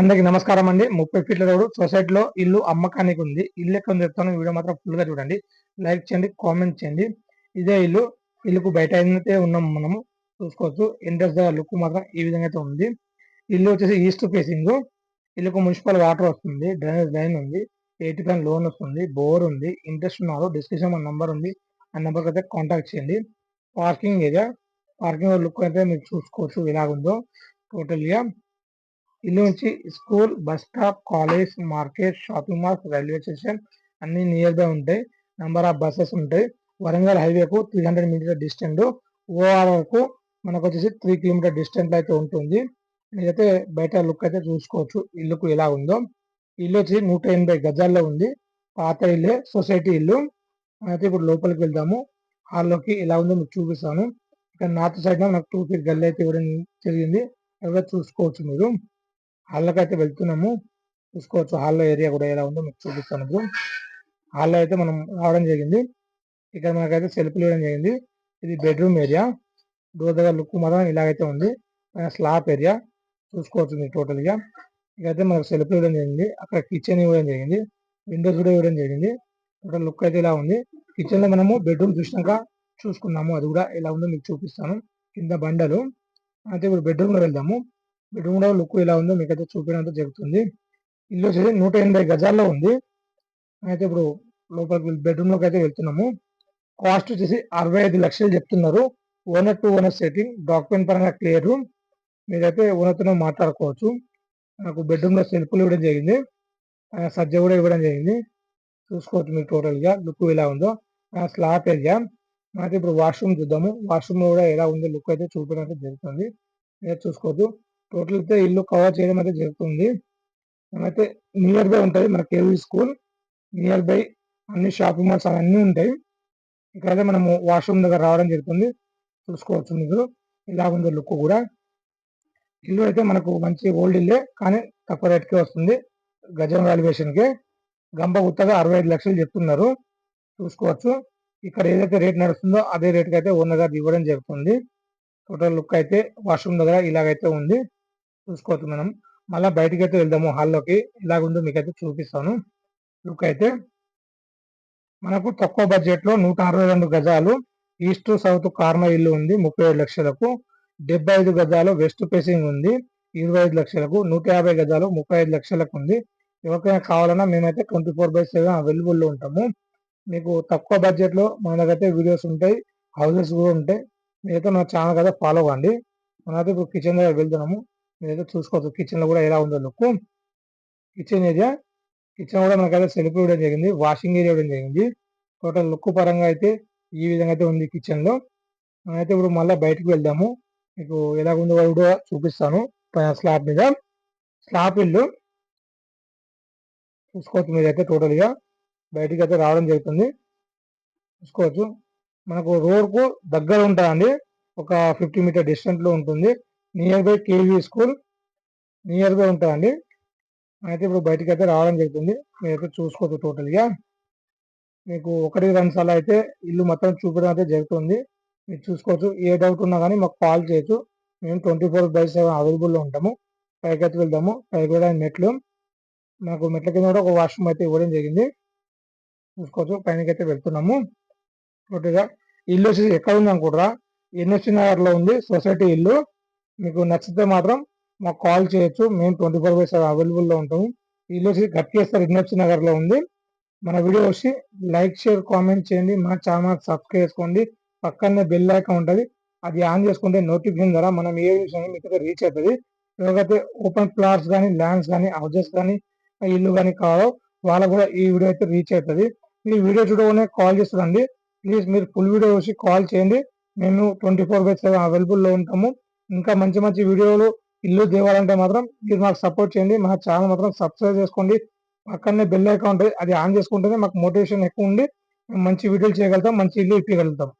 అందరికి నమస్కారం అండి. ముప్పై ఫీట్ల రోడ్ సొసైటీలో ఇల్లు అమ్మకానికి ఉంది. ఇల్లు ఎక్కడ చెప్తాను. వీడియో మాత్రం ఫుల్గా చూడండి. లైక్ చేయండి కామెంట్ చేయండి. ఇదే ఇల్లు ఇల్లుకు బయట అయితే ఉన్నాం మనము చూసుకోవచ్చు. ఇంట్రెస్ట్ దగ్గర లుక్ మాత్రం ఈ విధంగా అయితే ఉంది. ఇల్లు వచ్చేసి ఈస్ట్ ఫేసింగ్ ఇల్లుకు మున్సిపల్ వాటర్ వస్తుంది. డ్రైనేజ్ లైన్ ఉంది. ఎయిటీ పైన లోన్ వస్తుంది. బోర్ ఉంది. ఇంట్రెస్ట్ ఉన్నారు. డిస్క్రిప్షన్ మన నంబర్ ఉంది. ఆ నెంబర్కి అయితే కాంటాక్ట్ చేయండి. పార్కింగ్ ఏరియా పార్కింగ్ లుక్ అయితే మీరు చూసుకోవచ్చు. ఎలాగుందో. టోటల్గా ఇల్లు నుంచి school bus stop college market shopping malls railway station అన్ని నియర్ బై ఉంటాయి. నెంబర్ ఆఫ్ బస్సెస్ ఉంటాయి. వరంగల్ హైవేకు త్రీ హండ్రెడ్ మీటర్ డిస్టెంట్ ఓఆర్ఆర్కు మనకు వచ్చేసి త్రీ కిలోమీటర్ డిస్టెంట్ అయితే ఉంటుంది. మీరైతే బయట లుక్ అయితే చూసుకోవచ్చు ఇల్లుకు ఎలా ఉందో. ఇల్లు వచ్చి నూట ఎనభై గజాల్లో ఉంది. పాత ఇల్లే సొసైటీ ఇల్లు. అయితే ఇప్పుడు లోపలికి వెళ్దాము. హాల్లోకి ఎలా ఉందో మీకు చూపిస్తాను. ఇక్కడ నార్త్ సైడ్ నాకు టూ ఫీట్ గల్లీ అయితే ఇవ్వడం జరిగింది. ఎవరో చూసుకోవచ్చు మీరు? హాల్లోకి అయితే వెళ్తున్నాము. చూసుకోవచ్చు. హాల్లో ఏరియా కూడా ఎలా ఉందో మీకు చూపిస్తాను ఇప్పుడు. హాల్లో అయితే మనం రావడం జరిగింది. ఇక్కడ మనకైతే సెల్ఫ్ ఇవ్వడం జరిగింది. ఇది బెడ్రూమ్ ఏరియా. డోర్ దగ్గర లుక్ మాత్రం ఇలాగైతే ఉంది. Slab area. చూసుకోవచ్చు మీరు టోటల్గా ఇకైతే మనకు సెల్ఫ్ ఇవ్వడం జరిగింది. అక్కడ కిచెన్ ఇవ్వడం జరిగింది. విండోస్ కూడా ఇవ్వడం జరిగింది. టోటల్ లుక్ అయితే ఇలా ఉంది. కిచెన్లో మనము బెడ్రూమ్ చూసినాక చూసుకున్నాము. అది కూడా ఎలా ఉందో మీకు చూపిస్తాను. కింద బండలు. అయితే ఇప్పుడు బెడ్రూమ్లో వెళ్దాము. బెడ్రూమ్లో లుక్ ఎలా ఉందో మీకైతే అయితే చూపించడం జరుగుతుంది ఇల్లు వచ్చేసి నూట ఎనభై గజాల్లో ఉంది. అయితే ఇప్పుడు లోపలికి బెడ్రూమ్లోకి అయితే వెళ్తున్నాము. కాస్ట్ వచ్చేసి అరవై ఐదు లక్షలు చెప్తున్నారు. Owner to owner setting document పరంగా క్లియర్ మీరైతే ఓనర్తోనే మాట్లాడుకోవచ్చు. నాకు బెడ్రూమ్లో సెల్ఫ్లు ఇవ్వడం జరిగింది. సజ్జ కూడా ఇవ్వడం జరిగింది. చూసుకోవచ్చు మీరు టోటల్గా లుక్ ఎలా ఉందో. స్లాబ్ ఏరియా మనకి ఇప్పుడు వాష్రూమ్ చూద్దాము. వాష్రూమ్ కూడా ఎలా ఉందో? లుక్ అయితే చూపడం అయితే జరుగుతుంది. అయితే చూసుకోవచ్చు టోటల్ అయితే ఇల్లు కవర్ చేయడం అయితే జరుగుతుంది. మనమైతే నియర్ బై ఉంటుంది. మన కేవీ స్కూల్ నియర్ బై అన్ని షాపింగ్ మాల్స్ అవన్నీ ఉంటాయి. ఇక్కడైతే మనము వాష్రూమ్ దగ్గర రావడం జరుగుతుంది. చూసుకోవచ్చు మీరు. ఇలా ఉందో లుక్ కూడా. ఇల్లు అయితే మనకు మంచి ఓల్డ్ ఇల్లే కానీ తక్కువ రేట్కే వస్తుంది. గజం వాల్యుయేషన్కి గంప గుత్తగా అరవై ఐదు లక్షలు చెప్తున్నారు. చూసుకోవచ్చు. ఇక్కడ ఏదైతే రేట్ నడుస్తుందో అదే రేట్కి అయితే ఓనర్ గారు ఇవ్వడం జరుగుతుంది. టోటల్ లుక్ అయితే వాష్రూమ్ దగ్గర ఇలాగైతే ఉంది. చూసుకోవచ్చు మనం. మళ్ళీ బయటకి అయితే వెళ్దాము హాల్లోకి ఇలాగుందో మీకైతే చూపిస్తాను. లుక్ అయితే మనకు తక్కువ బడ్జెట్లో నూట అరవై రెండు గజాలు ఈస్ట్ సౌత్ కార్నర్ ఇల్లు ఉంది ముప్పై ఏడు లక్షలకు. డెబ్బై ఐదు గజాలు వెస్ట్ ఫేసింగ్ ఉంది ఇరవై ఐదు లక్షలకు. నూట యాభై గజాలు ముప్పై ఐదు లక్షలకు ఉంది. ఎవరికైనా కావాలన్నా మేమైతే ట్వంటీ ఫోర్ బై సెవెన్ అవైలబుల్లో ఉంటాము. మీకు తక్కువ బడ్జెట్లో మన దగ్గర అయితే వీడియోస్ ఉంటాయి హౌసెస్ కూడా ఉంటాయి. మీరైతే మన ఛానల్ కదా ఫాలో అవ్వండి. మనమైతే ఇప్పుడు కిచెన్ దగ్గర వెళ్తున్నాము. మీరైతే చూసుకోవచ్చు కిచెన్లో కూడా ఎలా ఉందో లుక్ కిచెన్ ఏరియా కిచెన్ కూడా మనకైతే సెల్ఫ్ ఇవ్వడం జరిగింది వాషింగ్ ఏరియా ఇవ్వడం జరిగింది. టోటల్ లుక్ పరంగా అయితే ఈ విధంగా అయితే ఉంది కిచెన్లో మనమైతే ఇప్పుడు మళ్ళీ బయటకు వెళ్దాము. మీకు ఎలా ఉందో కూడా చూపిస్తాను స్లాబ్ మీద. స్లాబ్ ఇల్లు. చూసుకోవచ్చు మీరైతే టోటల్గా బయటికి అయితే రావడం జరుగుతుంది. చూసుకోవచ్చు. మనకు రోడ్కు దగ్గర ఉంటుందండి. ఒక ఫిఫ్టీ మీటర్ డిస్టెంట్లో ఉంటుంది. Near by KV school near by ఉంటుందండి. అయితే ఇప్పుడు బయటికి అయితే రావడం జరుగుతుంది. మీరైతే చూసుకోవచ్చు టోటల్గా. మీకు ఒకటి రెండు సార్లు అయితే ఇల్లు మొత్తం చూపడం అయితే జరుగుతుంది. మీరు చూసుకోవచ్చు. ఏ డౌట్ ఉన్నా కానీ మాకు కాల్ చేయొచ్చు. మేము ట్వంటీ ఫోర్ బై సెవెన్ అవైలబుల్లో ఉంటాము. పైకి అయితే వెళ్దాము. పైకి వెళ్ళడానికి మెట్లు. మాకు మెట్ల కింద కూడా ఒక వాష్రూమ్ అయితే ఇవ్వడం జరిగింది. చూసుకోవచ్చు పైనకి అయితే వెళ్తున్నాము. ఓకేగా? ఇల్లు వచ్చేసి ఎక్కడ ఉంది అనుకుంటారా? ఎన్ఎస్సి నగర్లో ఉంది సొసైటీ ఇల్లు. మీకు నచ్చితే మాత్రం మాకు కాల్ చేయొచ్చు. మేము ట్వంటీ ఫోర్ బై సెవెన్ అవైలబుల్లో ఉంటాము. ఇల్లు వచ్చి గట్కేస్తారు ఎన్ఎఫ్సి నగర్లో ఉంది. మన వీడియో వచ్చి లైక్ షేర్ కామెంట్ చేయండి. మన ఛానల్ సబ్స్క్రైబ్ చేసుకోండి. పక్కనే బెల్ ఐకాన్ ఉంటుంది. అది ఆన్ చేసుకుంటే నోటిఫికేషన్ ద్వారా మనం ఏ విషయం మీకు రీచ్ అవుతుంది. ఎవరికైతే ఓపెన్ ప్లాట్స్ కానీ ల్యాండ్స్ కానీ హౌజెస్ కానీ ఇల్లు కానీ కావాలో వాళ్ళకు కూడా ఈ వీడియో అయితే రీచ్ అవుతుంది. ఈ వీడియో చూడగానే కాల్ చేస్తుందండి. ప్లీజ్ మీరు ఫుల్ వీడియో వచ్చి కాల్ చేయండి. మేము ట్వంటీ ఫోర్ బై సెవెన్ అవైలబుల్లో ఉంటాము. ఇంకా మంచి మంచి వీడియోలు ఇల్లు తేవాలంటే మాత్రం మీరు మాకు సపోర్ట్ చేయండి. మా ఛానల్ మాత్రం సబ్స్క్రైబ్ చేసుకోండి. పక్కనే బెల్ అకౌంట్ అది ఆన్ చేసుకుంటేనే మాకు మోటివేషన్ ఎక్కువ ఉండి మంచి వీడియోలు చేయగలుగుతాం మంచి ఇల్లు ఇప్పగలుగుతాం